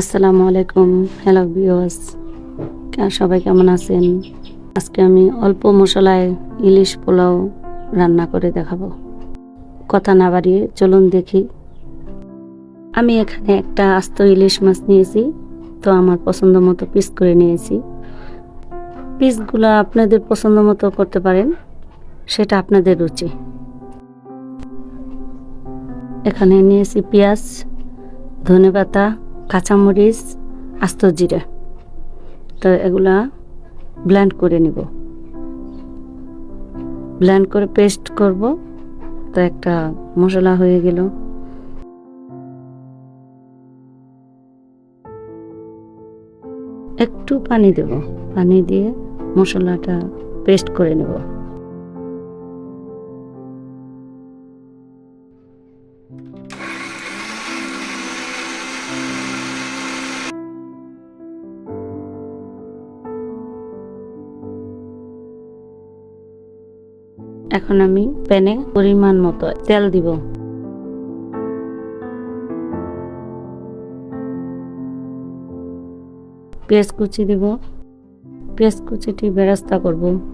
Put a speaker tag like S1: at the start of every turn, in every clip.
S1: আসসালামু আলাইকুম, hello viewers. সবাই কেমন আছেন? আজকে আমি অল্প মশলায় ইলিশ পোলাও রান্না করে দেখাবো। কথা না বাড়িয়ে চলুন দেখি। আমি এখানে একটা আস্ত ইলিশ মাছ নিয়েছি, তো আমার পছন্দ মতো পিস করে নিয়েছি। পিসগুলো আপনাদের পছন্দ মতো করতে পারেন, সেটা আপনাদের রুচি। এখানে নিয়েছি পেঁয়াজ, ধনেপাতা কাঁচামরিচ, আস্ত জিরে। তো এগুলা ব্লেন্ড করে নিব। ব্লেন্ড করে পেস্ট করব। তো একটা মশলা হয়ে গেল। একটু পানি দেব। পানি দিয়ে মশলাটা পেস্ট করে নেব। এখন আমি প্যানে পরিমাণ মতো তেল দিব। পেঁয়াজ কুচি দিব। পেঁয়াজ কুচিটি বেরাস্তা করব।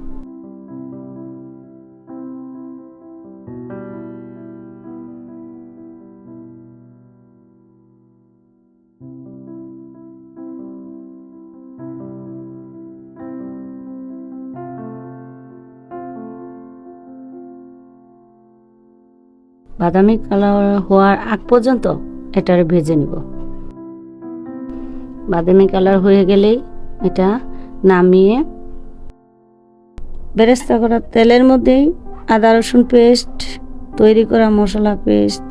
S1: বাদামি কালার হওয়ার আগ পর্যন্ত এটারে ভেজে নিব। বাদামি কালার হয়ে গেলেই এটা নামিয়ে বেরেস্তা করা তেলের মধ্যেই আদা রসুন পেস্ট, তৈরি করা মশলা পেস্ট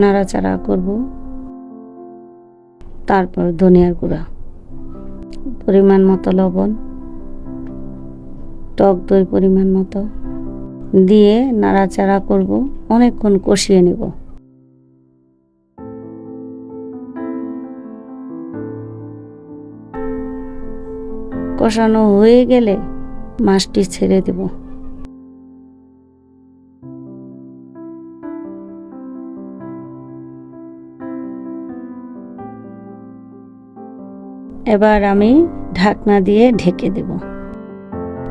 S1: নাড়াচাড়া করব। তারপর ধনিয়ার গুঁড়া, পরিমাণ মতো লবণ, টক দই পরিমাণ মতো। দিয়ে নাড়াচাড়া করব। অনেকক্ষণ কষিয়ে নেব। কষানো হয়ে গেলে মাছটি ছেড়ে দেব। এবার আমি ঢাকনা দিয়ে ঢেকে দেব।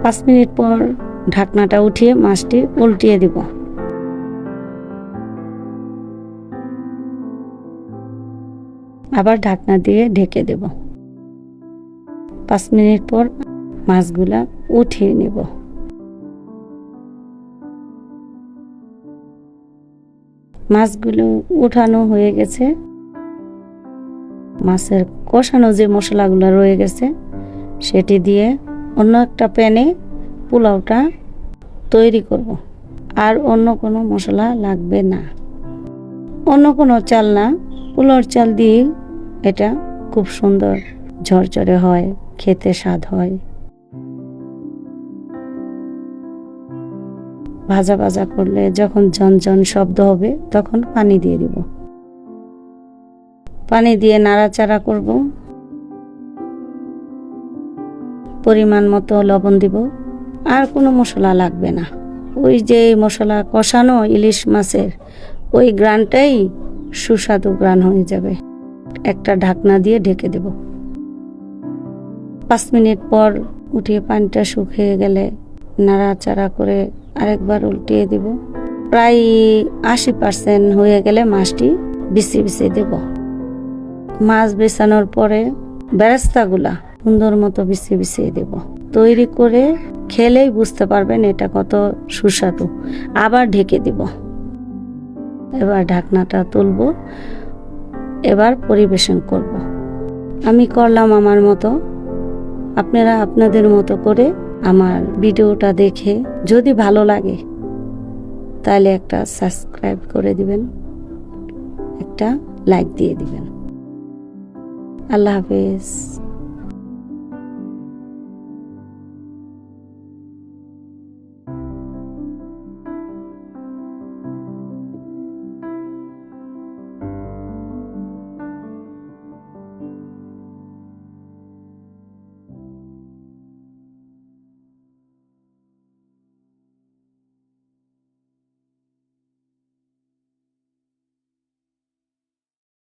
S1: পাঁচ মিনিট পর ঢাকনাটা উঠিয়ে মাছটি উল্টিয়ে দিব। আবার ঢাকনা দিয়ে ঢেকে দেব। পাঁচ মিনিট পর মাছগুলা উঠিয়ে নেব। মাছগুলো উঠানো হয়ে গেছে। মাছের কষানো যে মশলাগুলো রয়ে গেছে, সেটি দিয়ে অন্য একটা প্যানে পোলাওটা তৈরি করব। আর অন্য কোনো মশলা লাগবে না। অন্য কোনো চাল না, পোলাওর চাল দিয়ে এটা খুব সুন্দর ঝরঝরে হয়, খেতে স্বাদ হয়। ভাজা ভাজা করলে যখন ঝনঝন শব্দ হবে, তখন পানি দিয়ে দিব। পানি দিয়ে নাড়াচাড়া করব। পরিমাণ মতো লবণ দিব। আর কোনো মশলা লাগবে না। ওই যে মশলা কষানো ইলিশ মাছের, ওই গ্রানটাই সুস্বাদু গ্রান হয়ে যাবে। একটা ঢাকনা দিয়ে ঢেকে দেব। পাঁচ মিনিট পর উঠিয়ে পানিটা শুকিয়ে গেলে নাড়াচাড়া করে আরেকবার উল্টিয়ে দিব। প্রায় আশি পার্সেন্ট হয়ে গেলে মাছটি বিছিয়ে বিছিয়ে দেব। মাছ বেছানোর পরে বেরেস্তাগুলা সুন্দর মতো বিছিয়ে বিছিয়ে দেব। তৈরি করে খেলেই বুঝতে পারবেন এটা কত সুস্বাদু। আবার ঢেকে দিব। এবার ঢাকনাটা তুলব। এবার পরিবেশন করব। আমি করলাম আমার মতো। আপনারা আপনাদের মতো করে আমার ভিডিওটা দেখে যদি ভালো লাগে, তাহলে একটা সাবস্ক্রাইব করে দিবেন, একটা লাইক দিয়ে দিবেন। আল্লাহ হাফেজ।